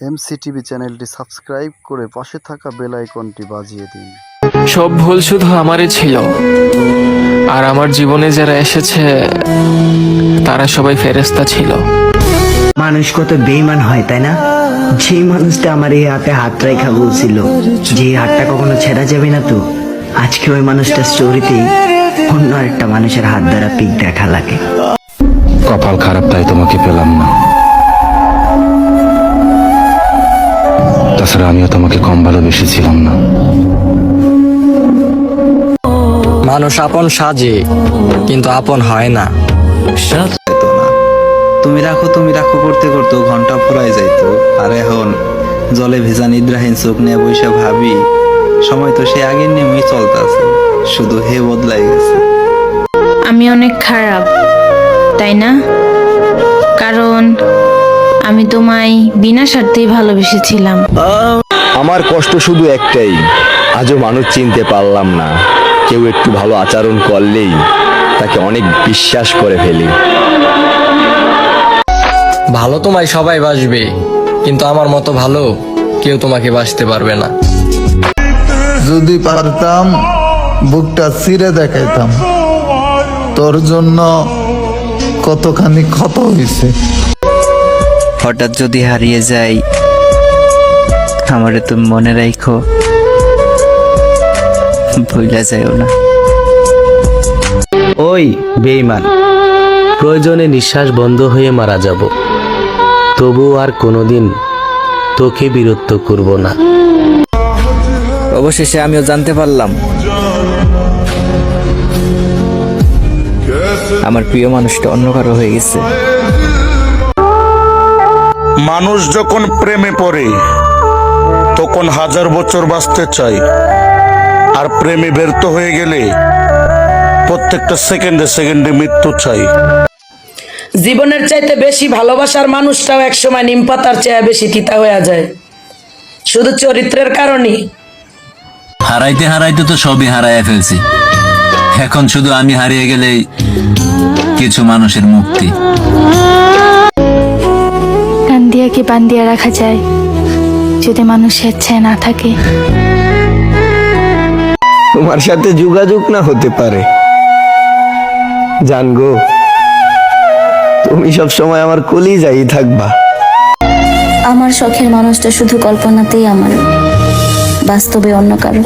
MCTV চ্যানেলটি subscribe করে পাশে থাকা বেল আইকনটি বাজিয়ে দিন। সব ভুল শুধু আমারই ছিল। আর আমার জীবনে যারা এসেছে তারা সবাই ফেরেস্তা ছিল। মানুষ কত বেইমান হয় তাই না? যে মানুষটা আমার এই হাতে হাত রেখা বলছিল যে হাতটা কখনো ছেড়া যাবে না তো? আজকে ওই মানুষটা স্টোরিতেই অন্য একটা মানুষের হাত দ্বারা পিক দেখা লাগে। কপাল খারাপ তাই তোমাকে পেলাম না। তাছাড়া আমিও তোমাকে কম ভালোবেসেছিলাম না। মানুষ আপন সাজে কিন্তু আপন হয় না। তুমি রাখো তুমি রাখো করতে করতে ঘণ্টা ফুরাই যাইতো। আর এখন জলে ভেজা নিদ্রাহীন চোখ নিয়ে বৈশা ভাবি সময় তো সে আগের নিয়মই চলতেছে শুধু হে বদলাই গেছে। আমি অনেক খারাপ তাই না? কারণ আমি তোমায় বিনা স্বার্থেই ভালোবেসেছিলাম। আমার কষ্ট শুধু একটাই আজও মানুষ চিনতে পারলাম না। কেউ একটু ভালো আচরণ করলেই তাকে অনেক বিশ্বাস করে ফেলি। ভালো তোমায় সবাই বাসবে কিন্তু আমার মতো ভালো কেউ তোমাকে বাসতে পারবে না। যদি পারতাম বুকটা ছিঁড়ে দেখাইতাম। তোর জন্য কতখানি ক্ষত হয়েছে হঠাৎ যদি হারিয়ে যাই আমারে তুমি মনে রাখো ভুলা যাইও না। ওই বেইমান প্রয়োজনে নিঃশ্বাস বন্ধ হয়ে মারা যাব। তবু আর কোনোদিন তোকে বিরক্ত করব না। অবশেষে আমিও জানতে পারলাম আমার প্রিয় মানুষটা অন্য কারও হয়ে গেছে। মানুষ যখন প্রেমে পড়ে তখন হাজার বছর বাঁচতে চায়। আর প্রেমে ব্যর্থ হয়ে গেলে প্রত্যেকটা সেকেন্ডে সেকেন্ডে মৃত্যু চাই জীবনের চাইতে বেশি ভালোবাসার মানুষটাও একসময় নিমপাতার চেয়ে বেশি তিতা হয়ে যায়। শুধু চরিত্রের কারণেই। হারাইতে হারাইতে তো সবই হারাইয়া ফেলছি। এখন শুধু আমি হারিয়ে গেলেই কিছু মানুষের মুক্তি। কান্দিয়া কি বান্দিয়া রাখা যায় যদি মানুষ স্বেচ্ছায় না থাকে। তোমার সাথে যোগাযোগ না হতে পারে। জান গো তুমি সব সময় আমার কলিজাই থাকবা। আমার শখের মানুষটা শুধু কল্পনাতেই আমার বাস্তবে অন্য কারও।